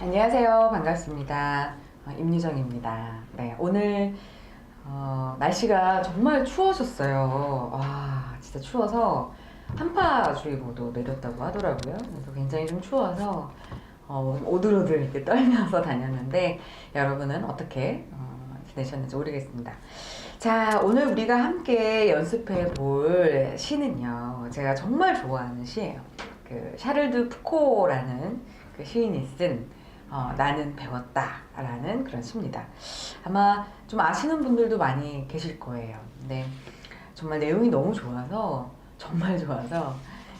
안녕하세요. 반갑습니다. 어, 임유정입니다. 네, 오늘 어, 날씨가 정말 추워졌어요. 와, 진짜 추워서 한파주의보도 내렸다고 하더라고요. 그래서 굉장히 좀 추워서 어, 오들오들 이렇게 떨면서 다녔는데 여러분은 어떻게 어, 지내셨는지 모르겠습니다. 자, 오늘 우리가 함께 연습해 볼 시는요. 제가 정말 좋아하는 시예요. 그 샤를드 푸코라는 그 시인이 쓴 어, 나는 배웠다라는 그런 시입니다. 아마 좀 아시는 분들도 많이 계실 거예요. 근데 정말 내용이 너무 좋아서 정말 좋아서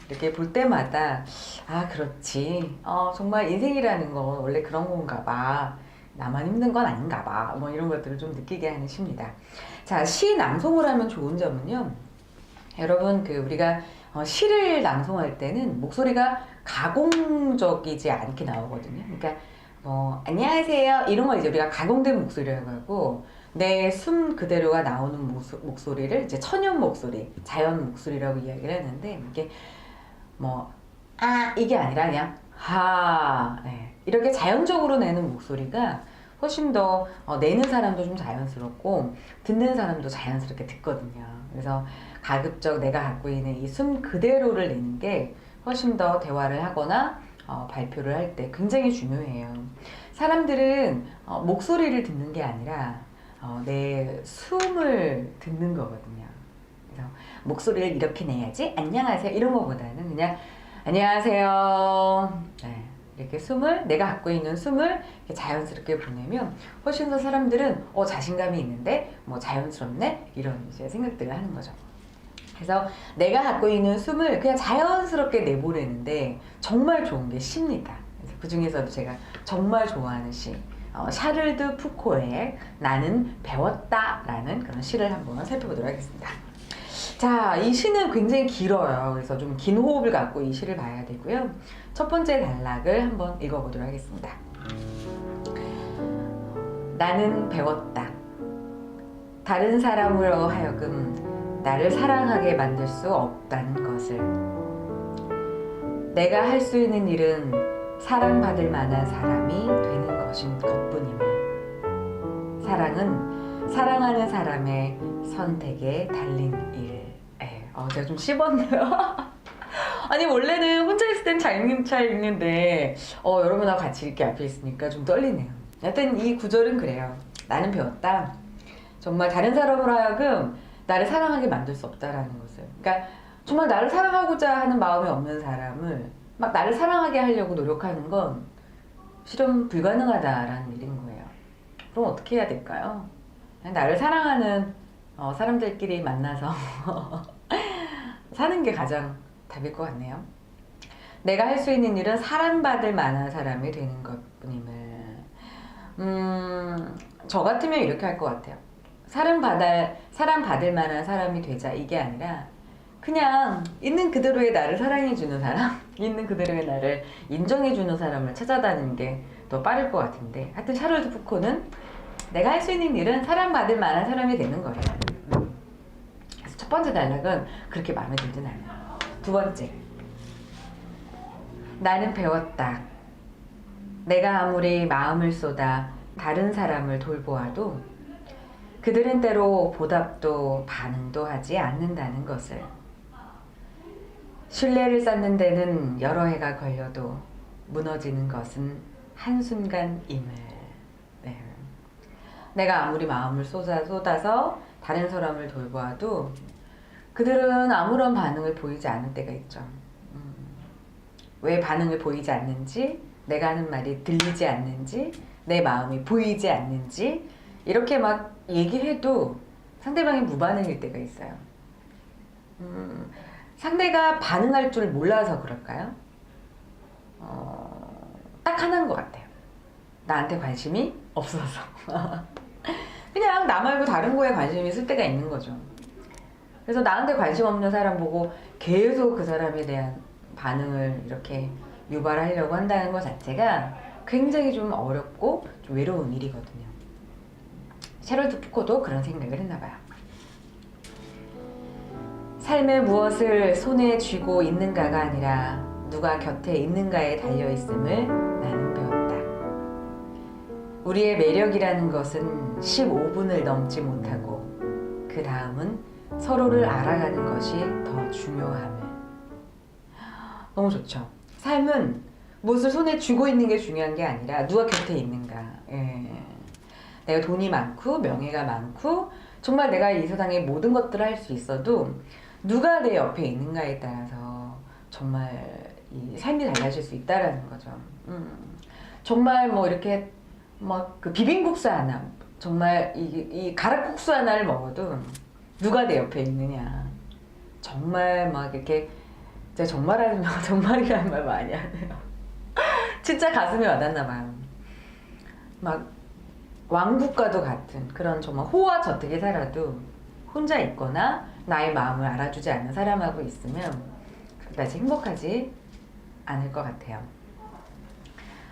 이렇게 볼 때마다 아 그렇지. 어, 정말 인생이라는 건 원래 그런 건가 봐. 나만 힘든 건 아닌가 봐. 뭐 이런 것들을 좀 느끼게 하는 시입니다. 자, 시 낭송을 하면 좋은 점은요. 여러분 그 우리가 어, 시를 낭송할 때는 목소리가 가공적이지 않게 나오거든요. 그러니까 뭐 안녕하세요 이런 걸 이제 우리가 가공된 목소리라고 하고 내 숨 그대로가 나오는 목소, 목소 리를 이제 천연 목소리, 자연 목소리라고 이야기를 하는데 이게 뭐 아 이게 아니라 그냥 하 네. 이렇게 자연적으로 내는 목소리가 훨씬 더 어, 내는 사람도 좀 자연스럽고 듣는 사람도 자연스럽게 듣거든요. 그래서 가급적 내가 갖고 있는 이 숨 그대로를 내는 게 훨씬 더 대화를 하거나 어, 발표를 할 때 굉장히 중요해요. 사람들은 어, 목소리를 듣는 게 아니라 어, 내 숨을 듣는 거거든요. 그래서 목소리를 이렇게 내야지 안녕하세요 이런 거보다는 그냥 안녕하세요. 네, 이렇게 숨을 내가 갖고 있는 숨을 자연스럽게 보내면 훨씬 더 사람들은 어 자신감이 있는데 뭐 자연스럽네 이런 이제 생각들을 하는 거죠. 그래서 내가 갖고 있는 숨을 그냥 자연스럽게 내보내는데 정말 좋은 게 시입니다. 그 중에서도 제가 정말 좋아하는 시, 어, 샤를드 푸코의 나는 배웠다 라는 그런 시를 한번 살펴보도록 하겠습니다. 자, 이 시는 굉장히 길어요. 그래서 좀 긴 호흡을 갖고 이 시를 봐야 되고요. 첫 번째 단락을 한번 읽어보도록 하겠습니다. 나는 배웠다. 다른 사람으로 하여금 나를 사랑하게 만들 수 없다는 것을. 내가 할 수 있는 일은 사랑받을 만한 사람이 되는 것인 것뿐임을. 사랑은 사랑하는 사람의 선택에 달린 일. 에, 어, 제가 좀 씹었네요. 아니 원래는 혼자 있을 땐잘 읽는데 어, 여러분하고 같이 이렇게 앞에 있으니까 좀 떨리네요. 하여튼 이 구절은 그래요. 나는 배웠다. 정말 다른 사람으로 하여금 나를 사랑하게 만들 수 없다라는 것을. 그러니까 정말 나를 사랑하고자 하는 마음이 없는 사람을 막 나를 사랑하게 하려고 노력하는 건 실은 불가능하다라는 일인 거예요. 그럼 어떻게 해야 될까요? 나를 사랑하는 어, 사람들끼리 만나서 사는 게 가장 답일 것 같네요. 내가 할 수 있는 일은 사랑받을 만한 사람이 되는 것 뿐임을. 음, 저 같으면 이렇게 할 것 같아요. 사랑받을, 사랑받을 만한 사람이 되자. 이게 아니라, 그냥 있는 그대로의 나를 사랑해주는 사람, 있는 그대로의 나를 인정해주는 사람을 찾아다니는 게 더 빠를 것 같은데. 하여튼 샤를드 푸코는 내가 할 수 있는 일은 사랑받을 만한 사람이 되는 거예요. 음. 그래서 첫 번째 단락은 그렇게 마음에 들진 않아요. 두 번째. 나는 배웠다. 내가 아무리 마음을 쏟아 다른 사람을 돌보아도 그들은 때로 보답도 반응도 하지 않는다는 것을. 신뢰를 쌓는 데는 여러 해가 걸려도 무너지는 것은 한순간임을. 네. 내가 아무리 마음을 쏟아, 쏟아서 다른 사람을 돌보아도 그들은 아무런 반응을 보이지 않을 때가 있죠. 음, 왜 반응을 보이지 않는지, 내가 하는 말이 들리지 않는지, 내 마음이 보이지 않는지, 이렇게 막 얘기해도 상대방이 무반응일 때가 있어요. 음, 상대가 반응할 줄 몰라서 그럴까요? 어, 딱 하나인 것 같아요. 나한테 관심이 없어서. 그냥 나 말고 다른 거에 관심이 있을 때가 있는 거죠. 그래서 나한테 관심 없는 사람 보고 계속 그 사람에 대한 반응을 이렇게 유발하려고 한다는 것 자체가 굉장히 좀 어렵고 좀 외로운 일이거든요. 샤를드 푸코도 그런 생각을 했나 봐요. 삶의 무엇을 손에 쥐고 있는가가 아니라 누가 곁에 있는가에 달려 있음을 나는 배웠다. 우리의 매력이라는 것은 15분을 넘지 못하고 그 다음은 서로를 알아가는 것이 더 중요함을. 너무 좋죠. 삶은 무엇을 손에 쥐고 있는 게 중요한 게 아니라 누가 곁에 있는가. 예. 내가 돈이 많고 명예가 많고 정말 내가 이 세상의 모든 것들을 할 수 있어도 누가 내 옆에 있는가에 따라서 정말 이 삶이 달라질 수 있다라는 거죠. 음. 정말 뭐 이렇게 막그 비빔국수 하나 정말 이, 이 가락국수 하나를 먹어도 누가 내 옆에 있느냐 정말 막 이렇게 제가 정말 하는 말 정말이라는 말 많이 하네요 진짜 가슴에 와닿나 봐요 막 왕국과도 같은 그런 정말 호화 저택에 살아도 혼자 있거나 나의 마음을 알아주지 않는 사람하고 있으면 그다지 행복하지 않을 것 같아요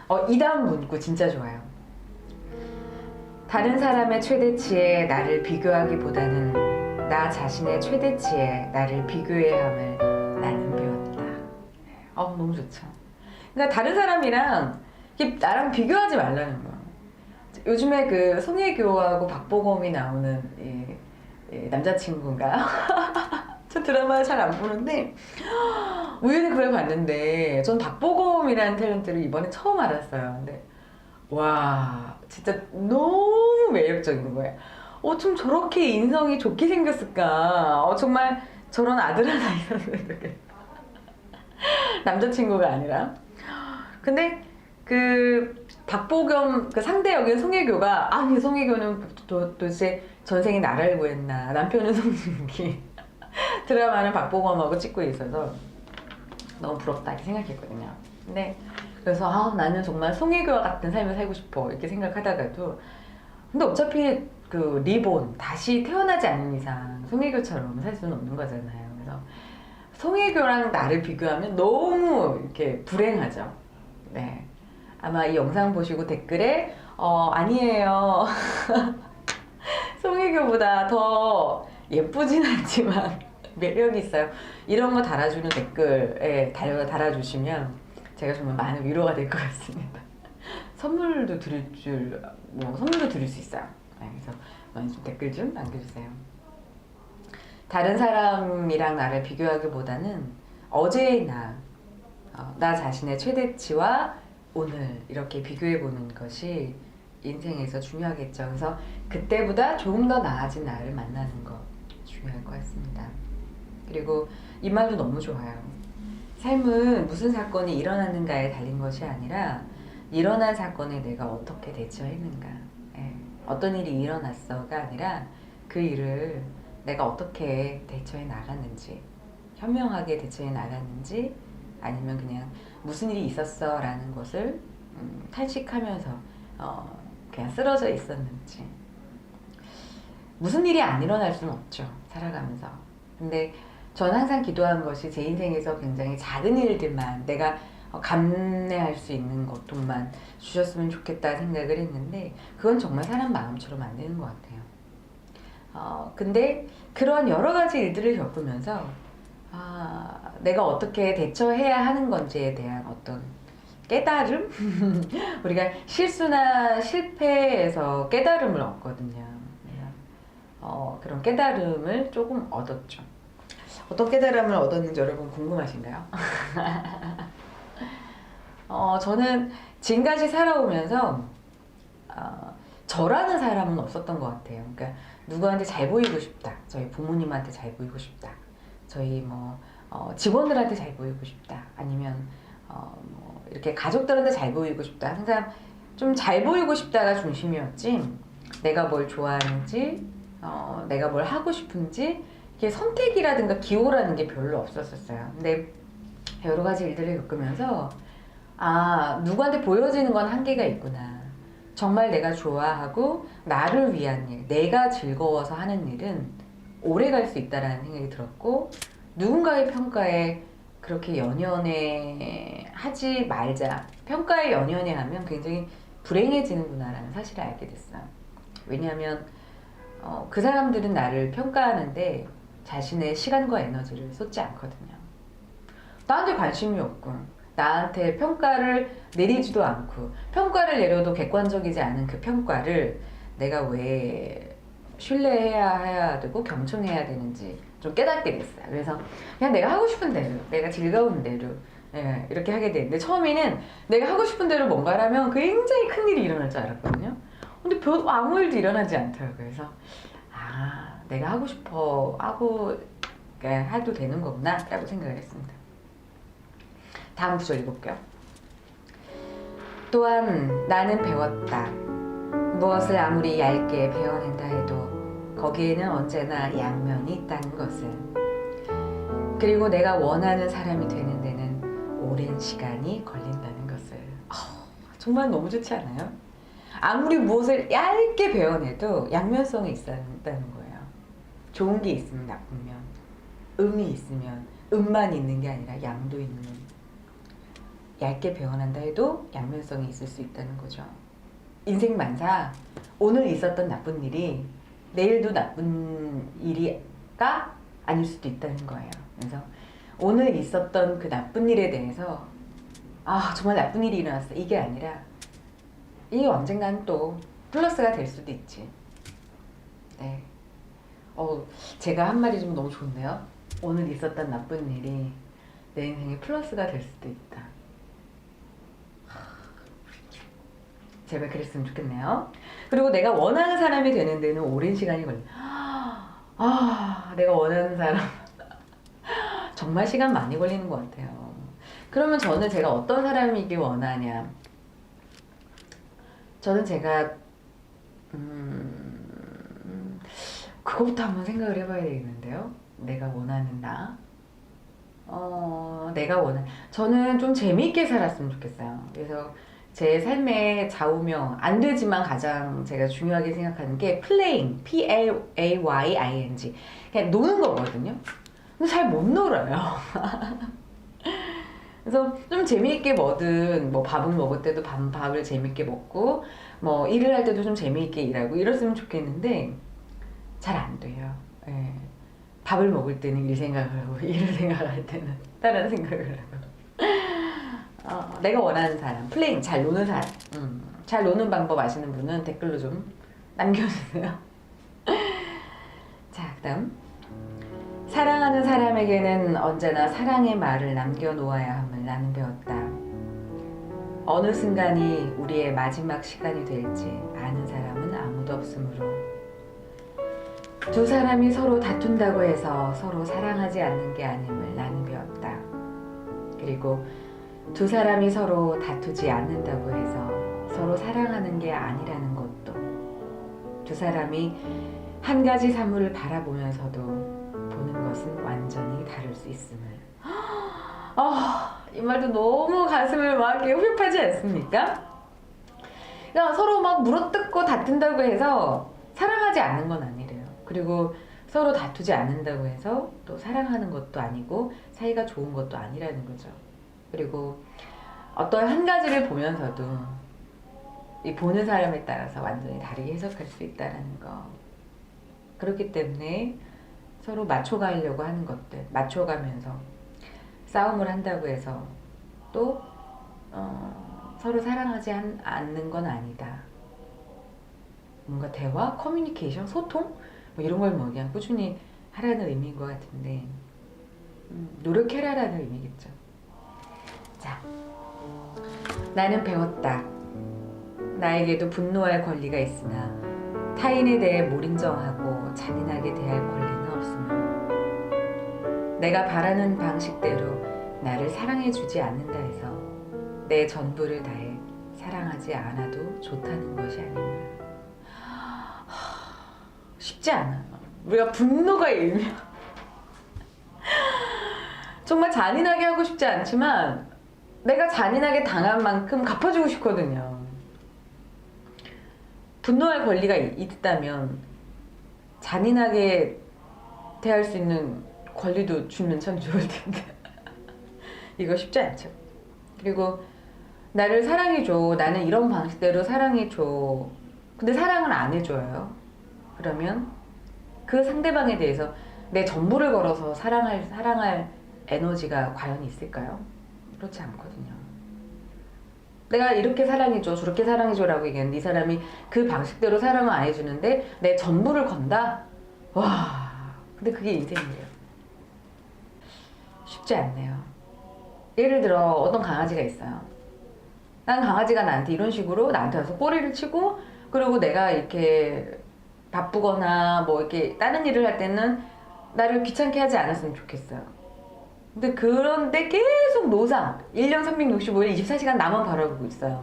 어, 이 다음 문구 진짜 좋아요 다른 사람의 최대치에 나를 비교하기보다는 나 자신의 최대치에 나를 비교해야 함을 나는 배웠다. 어, 너무 좋죠. 그러니까 다른 사람이랑 나랑 비교하지 말라는 거야. 요즘에 그 송혜교하고 박보검이 나오는 이, 이 남자친구인가? 저 드라마 잘 안 보는데 우연히 그걸 봤는데 전 박보검이라는 탤런트를 이번에 처음 알았어요. 근데 와 진짜 너무 매력적인 거예요. 어쩜 저렇게 인성이 좋게 생겼을까? 어, 정말 저런 아들 하나 있었는데 남자친구가 아니라. 근데 그 박보겸 그 상대 역인 송혜교가 아니 송혜교는 도, 도대체 전생에 나를 구했나 남편은 송중기 드라마는 박보검하고 찍고 있어서 너무 부럽다 이렇게 생각했거든요. 근데 그래서 아 나는 정말 송혜교와 같은 삶을 살고 싶어 이렇게 생각하다가도 근데 어차피 그 리본 다시 태어나지 않는 이상 송혜교처럼 살 수는 없는 거잖아요. 그래서 송혜교랑 나를 비교하면 너무 이렇게 불행하죠. 네. 아마 이 영상 보시고 댓글에 어 아니에요. 송혜교보다 더 예쁘진 않지만 매력이 있어요. 이런 거 달아주는 댓글에 달, 달아주시면 제가 정말 많은 위로가 될 것 같습니다. 선물도 드릴 줄, 뭐 선물도 드릴 수 있어요. 네, 그래서 많이 좀 댓글 좀 남겨주세요. 다른 사람이랑 나를 비교하기보다는 어제의 나, 어, 나 자신의 최대치와 오늘 이렇게 비교해 보는 것이 인생에서 중요하겠죠. 그래서 그때보다 조금 더 나아진 나를 만나는 거 중요할 것 같습니다. 그리고 이 말도 너무 좋아요. 삶은 무슨 사건이 일어났는가에 달린 것이 아니라 일어난 사건에 내가 어떻게 대처했는가. 예. 어떤 일이 일어났어가 아니라 그 일을 내가 어떻게 대처해 나갔는지, 현명하게 대처해 나갔는지, 아니면 그냥 무슨 일이 있었어 라는 것을 음, 탈식하면서 어, 그냥 쓰러져 있었는지. 무슨 일이 안 일어날 수는 없죠. 살아가면서. 근데 저는 항상 기도한 것이 제 인생에서 굉장히 작은 일들만 내가 어, 감내할 수 있는 것들만 주셨으면 좋겠다 생각을 했는데 그건 정말 사람 마음처럼 안 되는 것 같아요. 어, 근데 그런 여러 가지 일들을 겪으면서 아, 내가 어떻게 대처해야 하는 건지에 대한 어떤 깨달음? 우리가 실수나 실패에서 깨달음을 얻거든요. 어, 그런 깨달음을 조금 얻었죠. 어떤 깨달음을 얻었는지 여러분 궁금하신가요? 어, 저는 지금까지 살아오면서 어, 저라는 사람은 없었던 것 같아요. 그러니까 누구한테 잘 보이고 싶다. 저희 부모님한테 잘 보이고 싶다. 저희 뭐 어, 직원들한테 잘 보이고 싶다. 아니면 어, 뭐 이렇게 가족들한테 잘 보이고 싶다. 항상 좀 잘 보이고 싶다가 중심이었지. 내가 뭘 좋아하는지, 어, 내가 뭘 하고 싶은지 이게 선택이라든가 기호라는 게 별로 없었었어요. 근데 여러 가지 일들을 겪으면서 아 누구한테 보여지는 건 한계가 있구나. 정말 내가 좋아하고 나를 위한 일, 내가 즐거워서 하는 일은 오래 갈 수 있다라는 생각이 들었고 누군가의 평가에 그렇게 연연해 하지 말자. 평가에 연연해 하면 굉장히 불행해지는구나라는 사실을 알게 됐어요. 왜냐하면 어, 그 사람들은 나를 평가하는데 자신의 시간과 에너지를 쏟지 않거든요. 나한테 관심이 없고 나한테 평가를 내리지도 않고 평가를 내려도 객관적이지 않은 그 평가를 내가 왜 신뢰해야 해야 되고 경청해야 되는지 좀 깨닫게 됐어요. 그래서 그냥 내가 하고 싶은 대로, 내가 즐거운 대로 예, 이렇게 하게 되는데 처음에는 내가 하고 싶은 대로 뭔가를 하면 굉장히 큰 일이 일어날 줄 알았거든요. 근데 별 아무 일도 일어나지 않더라고요. 그래서 아 내가 하고 싶어 하고 그러니까 해도 되는 거구나라고 생각을 했습니다. 다음 구절 읽을게요. 또한 나는 배웠다. 무엇을 아무리 얇게 베어낸다 해도 거기에는 언제나 양면이 있다는 것을. 그리고 내가 원하는 사람이 되는 데는 오랜 시간이 걸린다는 것을. 아우, 정말 너무 좋지 않아요? 아무리 무엇을 얇게 베어내도 양면성이 있다는 거예요. 좋은 게 있으면 나쁜 면, 음이 있으면 음만 있는 게 아니라 양도 있는. 얇게 배워난다 해도 양면성이 있을 수 있다는 거죠. 인생 만사 오늘 있었던 나쁜 일이 내일도 나쁜 일이가 아닐 수도 있다는 거예요. 그래서 오늘 있었던 그 나쁜 일에 대해서 아 정말 나쁜 일이 일어났어 이게 아니라 이게 언젠간 또 플러스가 될 수도 있지. 네. 어 제가 한 말이 좀 너무 좋네요. 오늘 있었던 나쁜 일이 내 인생에 플러스가 될 수도 있다. 제발 그랬으면 좋겠네요. 그리고 내가 원하는 사람이 되는 데는 오랜 시간이 걸려. 아, 내가 원하는 사람. 정말 시간 많이 걸리는 것 같아요. 그러면 저는 제가 어떤 사람이길 원하냐. 저는 제가, 음, 그거부터 한번 생각을 해봐야 되겠는데요. 내가 원하는 나. 어, 내가 원하는, 저는 좀 재미있게 살았으면 좋겠어요. 그래서 제 삶의 좌우명 안 되지만 가장 제가 중요하게 생각하는 게 playing, P L A Y I N G 그냥 노는 거거든요. 근데 잘 못 놀아요. 그래서 좀 재미있게 뭐든 뭐 밥을 먹을 때도 밥, 밥을 재미있게 먹고 뭐 일을 할 때도 좀 재미있게 일하고 이랬으면 좋겠는데 잘 안 돼요. 예. 밥을 먹을 때는 일 생각을 하고 일을 생각할 때는 다른 생각을 하고. 어, 내가 원하는 사람, 플레잉 잘 노는 사람, 음, 잘 노는 방법 아시는 분은 댓글로 좀 남겨주세요. 자, 그다음 사랑하는 사람에게는 언제나 사랑의 말을 남겨놓아야 함을 나는 배웠다. 어느 순간이 우리의 마지막 시간이 될지 아는 사람은 아무도 없으므로 두 사람이 서로 다툰다고 해서 서로 사랑하지 않는 게 아님을 나는 배웠다. 그리고 두 사람이 서로 다투지 않는다고 해서 서로 사랑하는 게 아니라는 것도 두 사람이 한 가지 사물을 바라보면서도 보는 것은 완전히 다를 수 있음을 아, 이 말도 너무 가슴을 막 흡입하지 않습니까? 그러니까 서로 막 물어뜯고 다툰다고 해서 사랑하지 않는 건 아니래요. 그리고 서로 다투지 않는다고 해서 또 사랑하는 것도 아니고 사이가 좋은 것도 아니라는 거죠. 그리고 어떤 한 가지를 보면서도 이 보는 사람에 따라서 완전히 다르게 해석할 수 있다는 거. 그렇기 때문에 서로 맞춰가려고 하는 것들, 맞춰가면서 싸움을 한다고 해서 또 어, 서로 사랑하지 않, 않는 건 아니다. 뭔가 대화, 커뮤니케이션, 소통 뭐 이런 걸 뭐 그냥 꾸준히 하라는 의미인 것 같은데 음, 노력해라라는 의미겠죠. 자, 나는 배웠다. 나에게도 분노할 권리가 있으나 타인에 대해 몰인정하고 잔인하게 대할 권리는 없으므로 내가 바라는 방식대로 나를 사랑해주지 않는다 해서 내 전부를 다해 사랑하지 않아도 좋다는 것이 아니냐. 쉽지 않아. 우리가 분노가 일면 정말 잔인하게 하고 싶지 않지만 내가 잔인하게 당한 만큼 갚아주고 싶거든요. 분노할 권리가 이- 있다면 잔인하게 대할 수 있는 권리도 주면 참 좋을 텐데 이거 쉽지 않죠. 그리고 나를 사랑해줘. 나는 이런 방식대로 사랑해줘. 근데 사랑을 안 해줘요. 그러면 그 상대방에 대해서 내 전부를 걸어서 사랑할 사랑할 에너지가 과연 있을까요? 그렇지 않거든요. 내가 이렇게 사랑해줘, 저렇게 사랑해줘라고 얘기하는데 이 사람이 그 방식대로 사랑을 안 해주는데 내 전부를 건다? 와, 근데 그게 인생이에요. 쉽지 않네요. 예를 들어 어떤 강아지가 있어요. 난 강아지가 나한테 이런 식으로 나한테 와서 꼬리를 치고 그리고 내가 이렇게 바쁘거나 뭐 이렇게 다른 일을 할 때는 나를 귀찮게 하지 않았으면 좋겠어요. 근데 그런데 계속 노상 1년 365일 24시간 나만 바라보고 있어요.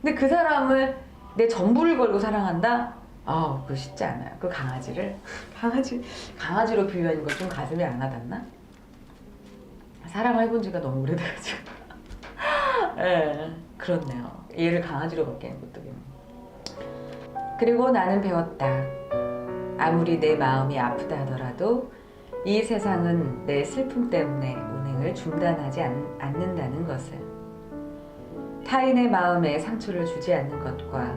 근데 그 사람을 내 전부를 걸고 사랑한다? 아, 그거 쉽지 않아요. 그 강아지를 강아지 강아지로 비유하는 거좀 가슴이 안 와닿나? 사랑을 해본 지가 너무 오래돼가지고. 예, 그렇네요. 얘를 강아지로밖에 못 두겠네. 그리고 나는 배웠다. 아무리 내 마음이 아프다 하더라도 이 세상은 내 슬픔 때문에 운행을 중단하지 않, 않는다는 것을. 타인의 마음에 상처를 주지 않는 것과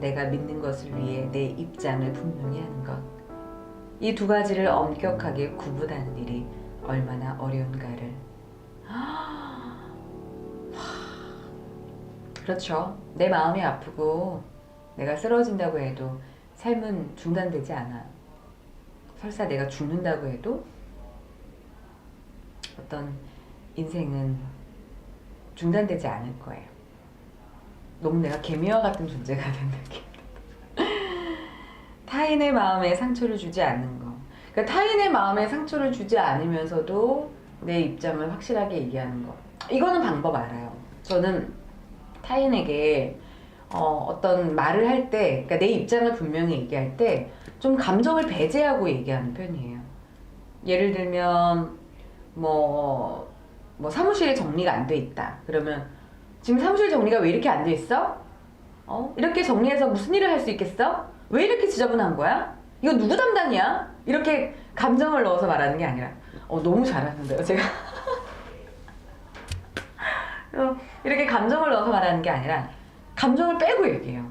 내가 믿는 것을 위해 내 입장을 분명히 하는 것. 이 두 가지를 엄격하게 구분하는 일이 얼마나 어려운가를. 그렇죠. 내 마음이 아프고 내가 쓰러진다고 해도 삶은 중단되지 않아요. 설사 내가 죽는다고 해도 어떤 인생은 중단되지 않을 거예요. 너무 내가 개미와 같은 존재가 된 느낌. 타인의 마음에 상처를 주지 않는 거. 그러니까 타인의 마음에 상처를 주지 않으면서도 내 입장을 확실하게 얘기하는 거. 이거는 방법 알아요. 저는 타인에게 어, 어떤 말을 할 때, 그러니까 내 입장을 분명히 얘기할 때 좀 감정을 배제하고 얘기하는 편이에요. 예를 들면 뭐, 뭐 사무실 정리가 안 돼 있다. 그러면 지금 사무실 정리가 왜 이렇게 안 돼 있어? 어? 이렇게 정리해서 무슨 일을 할 수 있겠어? 왜 이렇게 지저분한 거야? 이거 누구 담당이야? 이렇게 감정을 넣어서 말하는 게 아니라 어, 너무 잘하는데요, 제가. 어, 이렇게 감정을 넣어서 말하는 게 아니라 감정을 빼고 얘기해요.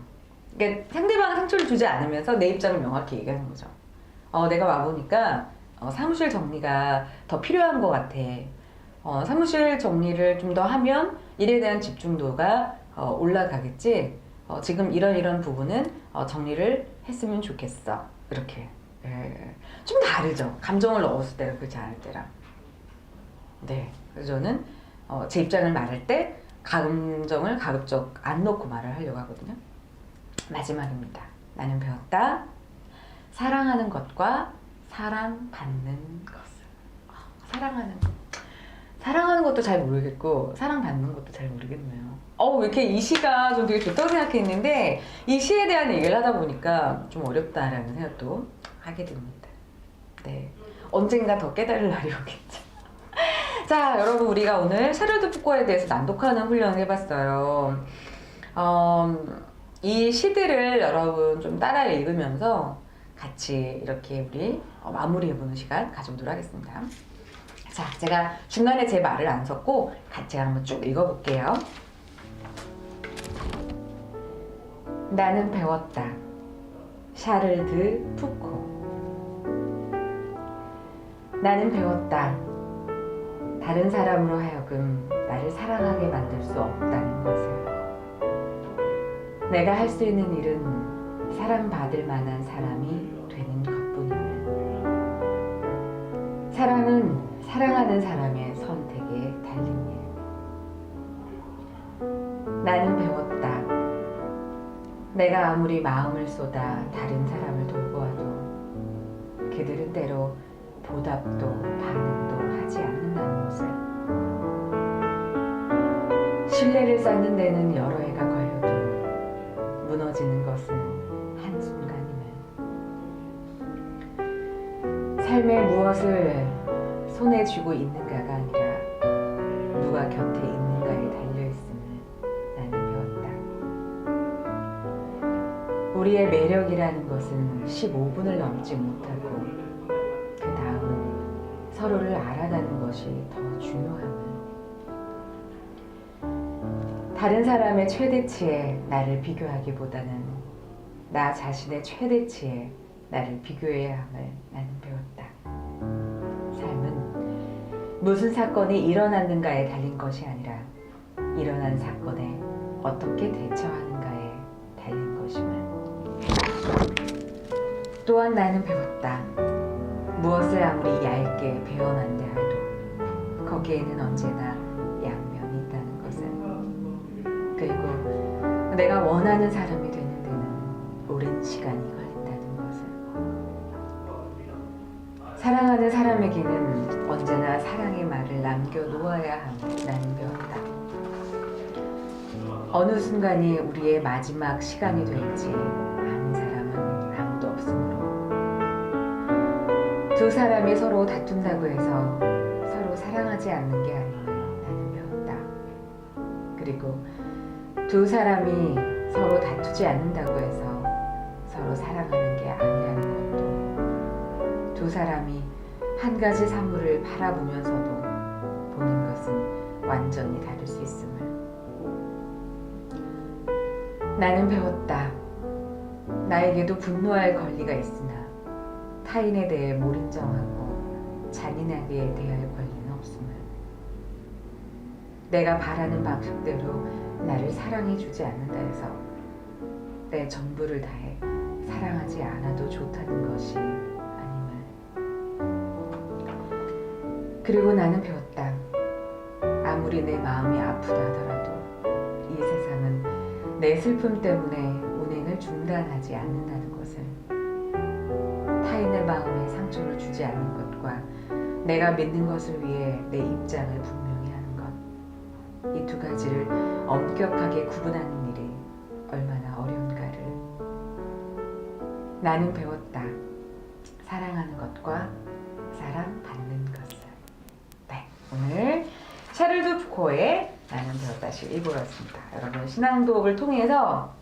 그러니까 상대방은 상처를 주지 않으면서 내 입장을 명확히 얘기하는 거죠. 어, 내가 와보니까 어, 사무실 정리가 더 필요한 것 같아. 어, 사무실 정리를 좀 더 하면 일에 대한 집중도가 어, 올라가겠지. 어, 지금 이런 이런 부분은 어, 정리를 했으면 좋겠어. 이렇게. 예. 좀 다르죠. 감정을 넣었을 때랑 그렇지 않을 때랑. 네. 그래서 저는 어, 제 입장을 말할 때 감정을 가급적 안 넣고 말을 하려고 하거든요. 마지막입니다. 나는 배웠다. 사랑하는 것과 사랑받는 것을. 아, 사랑하는 것. 사랑하는 것도 잘 모르겠고 사랑받는 것도 잘 모르겠네요. 어, 왜 이렇게 이 시가 좀 되게 좋다고 생각했는데 이 시에 대한 얘기를 하다 보니까 좀 어렵다라는 생각도 하게 됩니다. 네. 언젠가 더 깨달을 날이 오겠죠. 자, 여러분 우리가 오늘 샤를드 푸코에 대해서 난독하는 훈련을 해봤어요. 어, 이 시들을 여러분 좀 따라 읽으면서 같이 이렇게 우리 어, 마무리해보는 시간 가져보도록 하겠습니다. 자, 제가 중간에 제 말을 안 섞고 같이 한번 쭉 읽어볼게요. 나는 배웠다. 샤를드 푸코. 나는 배웠다. 다른 사람으로 하여금 나를 사랑하게 만들 수 없다는 것을. 내가 할 수 있는 일은 사랑받을 만한 사람이 되는 것뿐임을. 사랑은 사랑하는 사람의 선택에 달린 일. 나는 배웠다. 내가 아무리 마음을 쏟아 다른 사람을 돌보아도 그들은 때로 보답도 반응도 하지 않는다는 것을. 신뢰를 쌓는 데는 여러 해가 걸려도 무너지는 것은 한순간임을. 삶의 무엇을 손에 쥐고 있는가가 아니라 누가 곁에 있는가에 달려 있음을 나는 배웠다. 우리의 매력이라는 것은 15분을 넘지 못하고 서로를 알아가는 것이 더 중요함을. 다른 사람의 최대치에 나를 비교하기보다는 나 자신의 최대치에 나를 비교해야 함을 나는 배웠다. 삶은 무슨 사건이 일어났는가에 달린 것이 아니라 일어난 사건에 어떻게 대처하는가에 달린 것임을. 또한 나는 배웠다. 무엇을 아무리 얇게 배워난다 해도 거기에는 언제나 양면이 있다는 것을. 그리고 내가 원하는 사람이 되는 데는 오랜 시간이 걸린다는 것을. 사랑하는 사람에게는 언제나 사랑의 말을 남겨놓아야 나는 배웠다. 어느 순간이 우리의 마지막 시간이 될지 두 사람이 서로 다툰다고 해서 서로 사랑하지 않는 게 아님을 나는 배웠다. 그리고 두 사람이 서로 다투지 않는다고 해서 서로 사랑하는 게 아니라는 것도 두 사람이 한 가지 사물을 바라보면서도 보는 것은 완전히 다를 수 있음을 나는 배웠다. 나에게도 분노할 권리가 있으나 타인에 대해 몰인정하고 잔인하게 대할 권리는 없음을. 내가 바라는 방식대로 나를 사랑해주지 않는다 해서 내 전부를 다해 사랑하지 않아도 좋다는 것이 아님을. 그리고 나는 배웠다. 아무리 내 마음이 아프다 하더라도 이 세상은 내 슬픔 때문에 운행을 중단하지 않는다는 것을 마음에 상처를 주지 않는 것과 내가 믿는 것을 위해 내 입장을 분명히 하는 것. 이 두 가지를 엄격하게 구분하는 일이 얼마나 어려운가를 나는 배웠다. 사랑하는 것과 사랑받는 것을. 네 오늘 샤를드 푸코의 나는 배웠다시 읽어봤습니다. 여러분 신앙도업을 통해서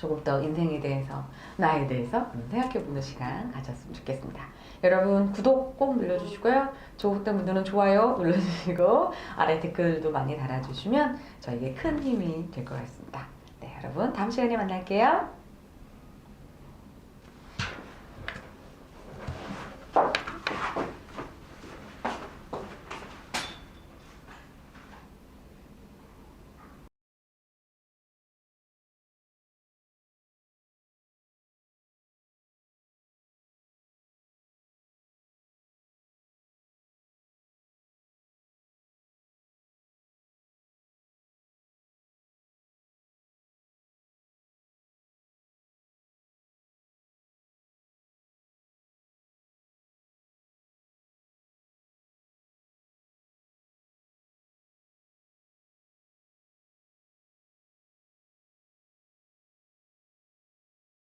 조금 더 인생에 대해서 나에 대해서 생각해보는 시간 가졌으면 좋겠습니다. 여러분 구독 꼭 눌러주시고요. 좋았던 분들은 좋아요 눌러주시고 아래 댓글도 많이 달아주시면 저에게 큰 힘이 될 것 같습니다. 네 여러분 다음 시간에 만날게요.